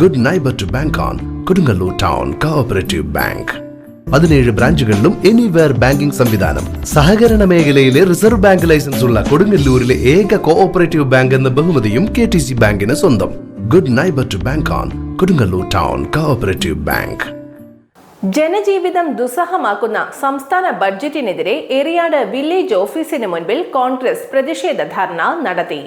Good neighbour to bank on Kodungallur town co-operative bank പതിനേഴ് ബ്രാഞ്ചുകളിലും anywhere banking സംവിധാനം. സഹകരണ മേഖലയിലെ റിസർവ് ബാങ്ക് ലൈസൻസ് ഉള്ള കൊടുങ്ങല്ലൂരിലെ ഏക കോഓപ്പറേറ്റീവ് ബാങ്ക് എന്ന ബഹുമതിയും കെ ടി സി ബാങ്കിന് സ്വന്തം. Good neighbour to bank on Kodungallur town co-operative bank ജനജീവിതം ദുസ്സഹമാക്കുന്ന സംസ്ഥാന ബഡ്ജറ്റിനെതിരെ എറിയാട് വില്ലേജ് ഓഫീസിന് മുൻപിൽ കോൺഗ്രസ് പ്രതിഷേധ ധർണ നടത്തി.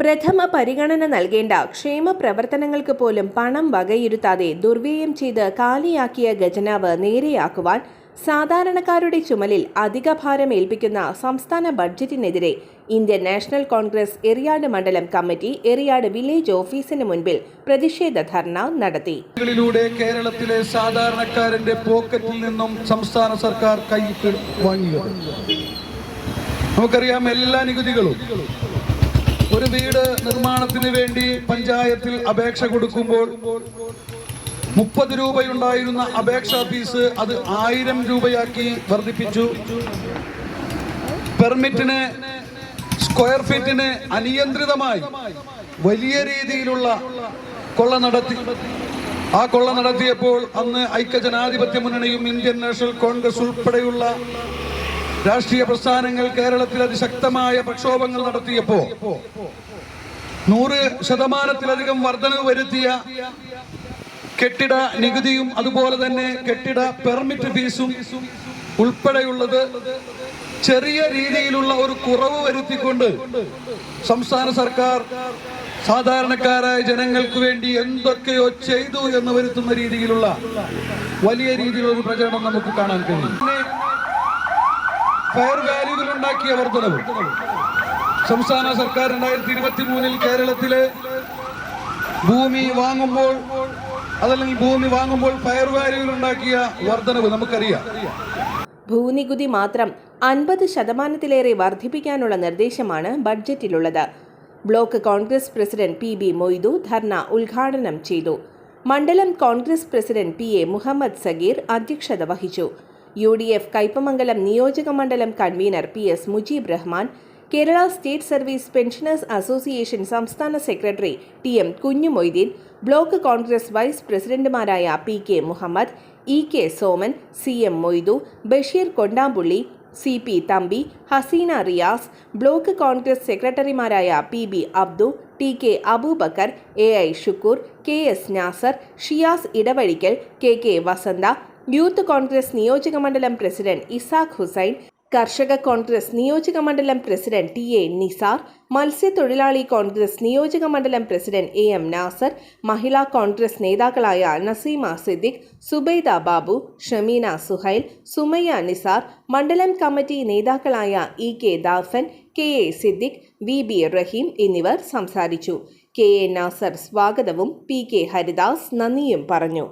പ്രഥമ പരിഗണന നൽകേണ്ട ക്ഷേമ പ്രവർത്തനങ്ങൾക്ക് പോലും പണം വകയിരുത്താതെ ദുർവ്യയം ചെയ്ത് കാലിയാക്കിയ ഖജനാവ് നേരെയാക്കുവാൻ സാധാരണക്കാരുടെ ചുമലിൽ അധിക ഭാരം ഏൽപ്പിക്കുന്ന സംസ്ഥാന ബഡ്ജറ്റിനെതിരെ ഇന്ത്യൻ നാഷണൽ കോൺഗ്രസ് എറിയാട് മണ്ഡലം കമ്മിറ്റി എറിയാട് വില്ലേജ് ഓഫീസിന് മുൻപിൽ പ്രതിഷേധ ധർണ നടത്തി. കേരളത്തിലെ സാധാരണക്കാരന്റെ പോക്കറ്റിൽ നിന്നും സംസ്ഥാന സർക്കാർ നമുക്കറിയാം എല്ലാ നികുതികളും ഒരു വീട് നിർമ്മാണത്തിന് വേണ്ടി പഞ്ചായത്തിൽ അപേക്ഷ കൊടുക്കുമ്പോൾ മുപ്പത് രൂപയുണ്ടായിരുന്ന അപേക്ഷാ ഫീസ് അത് ആയിരം രൂപയാക്കി വർദ്ധിപ്പിച്ചു. പെർമിറ്റിന് സ്ക്വയർ ഫീറ്റിന് അനിയന്ത്രിതമായി വലിയ രീതിയിലുള്ള കൊള്ള നടത്തി. ആ കൊള്ള നടത്തിയപ്പോൾ അന്ന് ഐക്യജനാധിപത്യ മുന്നണിയും ഇന്ത്യൻ നാഷണൽ കോൺഗ്രസ് ഉൾപ്പെടെയുള്ള രാഷ്ട്രീയ പ്രസ്ഥാനങ്ങൾ കേരളത്തിൽ അതിശക്തമായ പ്രക്ഷോഭങ്ങൾ നടത്തിയപ്പോ നൂറ് ശതമാനത്തിലധികം വർധനവ് വരുത്തിയ കെട്ടിട നികുതിയും അതുപോലെ തന്നെ കെട്ടിട പെർമിറ്റ് ഫീസും ഉൾപ്പെടെയുള്ളത് ചെറിയ രീതിയിലുള്ള ഒരു കുറവ് വരുത്തിക്കൊണ്ട് സംസ്ഥാന സർക്കാർ സാധാരണക്കാരായ ജനങ്ങൾക്ക് വേണ്ടി എന്തൊക്കെയോ ചെയ്തു എന്ന് വരുത്തുന്ന രീതിയിലുള്ള വലിയ രീതിയിലുള്ള പ്രചരണം നമുക്ക് കാണാൻ കഴിയും. ഫെയർ വാല്യൂവിൽ ഉണ്ടാക്കിയ വർധനവ് സംസ്ഥാന സർക്കാർ രണ്ടായിരത്തി ഇരുപത്തി മൂന്നിൽ കേരളത്തിലെ ഭൂമി വാങ്ങുമ്പോൾ അതല്ലെങ്കിൽ ഭൂമി വാങ്ങുമ്പോൾ ഫയർ വാല്യൂവിൽ ഉണ്ടാക്കിയ വർധനവ് നമുക്കറിയാം. ഭൂനികുതി മാത്രം അൻപത് ശതമാനത്തിലേറെ വർദ്ധിപ്പിക്കാനുള്ള നിർദ്ദേശമാണ് ബഡ്ജറ്റിലുള്ളത്. Block Congress president P B Moidu dharna ഉദ്ഘാടനം ചെയ്തു. മണ്ഡലം Congress president P A Muhammad Sageer അധ്യക്ഷത വഹിച്ചു. യു ഡി എഫ് കയ്പമംഗലം നിയോജക മണ്ഡലം convener P S Mujeeb Rahman Kerala state service pensioners association സംസ്ഥാന secretary T M Kunjumoideen block Congress vice പ്രസിഡന്റുമാരായ P K Muhammad E K Soman C M Moidu Basheer Kondampully C P Thampi Haseena Riyas block Congress സെക്രട്ടറിമാരായ P B Abdu T K Aboobacker A I Shukkur K S Nasar Shiyas Edavazhikkal K K Vasantha youth Congress നിയോജകമണ്ഡലം president Isaac Hussain കർഷക കോൺഗ്രസ് നിയോജക മണ്ഡലം president T A Nisar മത്സ്യത്തൊഴിലാളി കോൺഗ്രസ് നിയോജക മണ്ഡലം president A M Nasar Mahila Congress നേതാക്കളായ നസീമ സിദ്ദിഖ് സുബൈദ ബാബു ഷമീന സുഹൈൽ സുമയ്യ നിസാർ മണ്ഡലം കമ്മിറ്റി നേതാക്കളായ E K Daphan K A Siddique V B Raheem എന്നിവർ സംസാരിച്ചു. കെ എ നാസർ സ്വാഗതവും പി കെ ഹരിദാസ് നന്ദിയും പറഞ്ഞു.